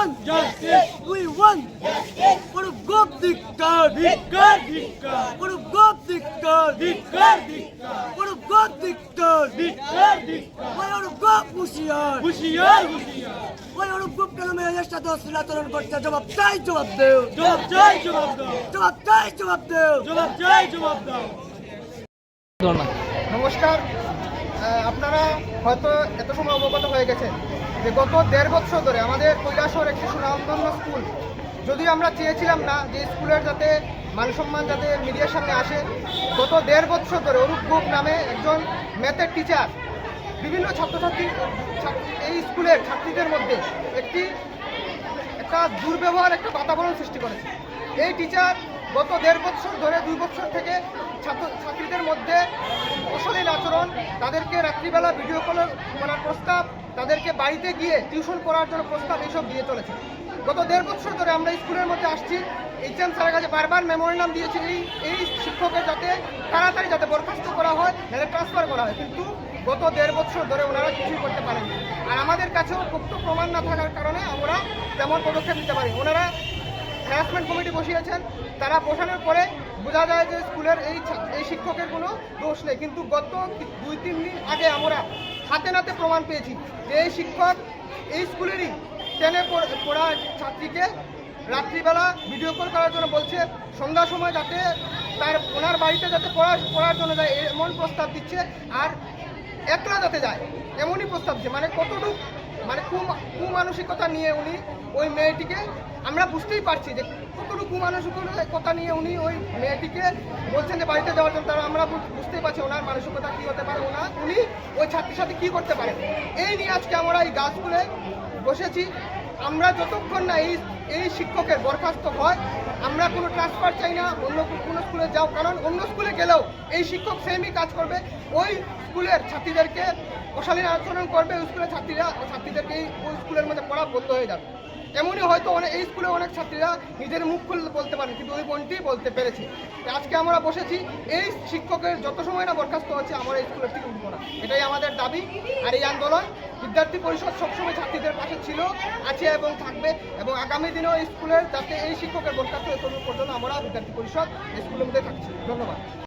won! justice. We won! justice. What a good dictator. Dictator, dictator. What a good dictator. Dictator, dictator. What a good dictator. Dictator, dictator. Why are you go pushiar? Pushiar, pushiar. Why are you go কেন মেরে দেশটা তো সিলাতরণ করতে জবাব চাই জবাব দেও জবাব চাই জবাব দাও the চাই জবাব দেও জবাব চাই জবাব দাও নমস্কার আপনারা হয়তো এত সময় অবগত হয়ে গেছেন যে গত দেড় বছর ধরে আমাদের কৈলাসর একটি সুনামধন্য স্কুল। যদিও আমরা চেয়েছিলাম না যে স্কুলের যাতে মান সম্মান যাতে মিডিয়ার সামনে আসে, গত দেড় বছর ধরে অরূপ গুপ নামে একজন ম্যাথের টিচার বিভিন্ন ছাত্রছাত্রী ছাত্র- এই স্কুলের ছাত্রীদের মধ্যে একটি, একটা দুর্ব্যবহার, একটা বাতাবরণ সৃষ্টি করেছে। এই টিচার গত দেড় বছর ধরে দুই বছর থেকে ছাত্র, ছাত্রীদের মধ্যে অশলীল আচরণ, তাদেরকে রাত্রিবেলা ভিডিও কল করার প্রস্তাব তাদেরকে বাড়িতে গিয়ে টিউশন করার জন্য প্রস্তাব এইসব দিয়ে চলেছে। গত দেড় বছর ধরে আমরা স্কুলের মধ্যে আসছি। এইচএম স্যারের কাছে বারবার মেমোরেন্ডাম দিয়েছি এই এই শিক্ষকের যাতে তাড়াতাড়ি যাতে বরখাস্ত করা হয় নাহলে ট্রান্সফার করা হয়। কিন্তু গত দেড় বছর ধরে ওনারা কিছুই করতে পারেননি। আর আমাদের কাছেও পোক্ত প্রমাণ না থাকার কারণে আমরা তেমন পদক্ষেপ নিতে পারি ওনারা হ্যারাসমেন্ট কমিটি বসিয়েছেন। তারা বসানোর পরে বোঝা যায় যে স্কুলের এই এই শিক্ষকের কোনো দোষ নেই। কিন্তু গত দুই, তিন দিন আগে আমরা হাতে নাতে প্রমাণ পেয়েছি যে এই শিক্ষক এই স্কুলেরই টেনে পড়- ছাত্রীকে রাত্রিবেলা ভিডিও কল করার জন্য বলছে, সন্ধ্যার সময় যাতে তার ওনার বাড়িতে যাতে পড়া, পড়ার জন্য যায়, এমন প্রস্তাব দিচ্ছে আর একলা যাতে যায়, এমনই প্রস্তাব দিচ্ছে। মানে কতটুকু মানে কুমানসিকতা নিয়ে উনি ওই মেয়েটিকে, আমরা বুঝতেই পারছি যে কতটুকু কুমানসিকতা নিয়ে উনি ওই মেয়েটিকে বলছেন যে বাড়িতে যাওয়ার জন্য, তারা আমরা বুঝতেই পারছি ওনার মানসিকতা কী হতে পারে ওনার উনি ওই ছাত্রীর সাথে কী করতে পারে। এই নিয়ে আজকে আমরা এই গাছগুলোয় বসেছি। আমরা যতক্ষণ না এই এই শিক্ষকের বরখাস্ত হয়, আমরা কোনো ট্রান্সফার চাই না, অন্য কোনো স্কুলে যাও, কারণ অন্য স্কুলে গেলেও এই শিক্ষক সেমই কাজ করবে। ওই স্কুলের ছাত্রীদেরকে অশালীন আচরণ করবে, ওই স্কুলের ছাত্রীরা ছাত্রীদেরকে ওই স্কুলের মধ্যে পড়া বন্ধ হয়ে যাবে। এমনই হয়তো অনেক এই স্কুলে অনেক ছাত্রীরা নিজের মুখ খুলে বলতে পারে, কিন্তু ওই বোনটি বলতে পেরেছে। আজকে আমরা বসেছি, এই শিক্ষকের যত সময় না বরখাস্ত হচ্ছে আমরা এই স্কুলের থেকে উঠবো না। এটাই আমাদের দাবি, আর এই আন্দোলন বিদ্যার্থী পরিষদ সবসময় ছাত্রীদের পাশে ছিল, আছে এবং থাকবে, এবং আগামী দিনেও এই স্কুলের যাতে এই শিক্ষকের বরখাস্ত পর্যন্ত আমরা বিদ্যার্থী পরিষদ এই স্কুলের মধ্যে থাকছি। ধন্যবাদ।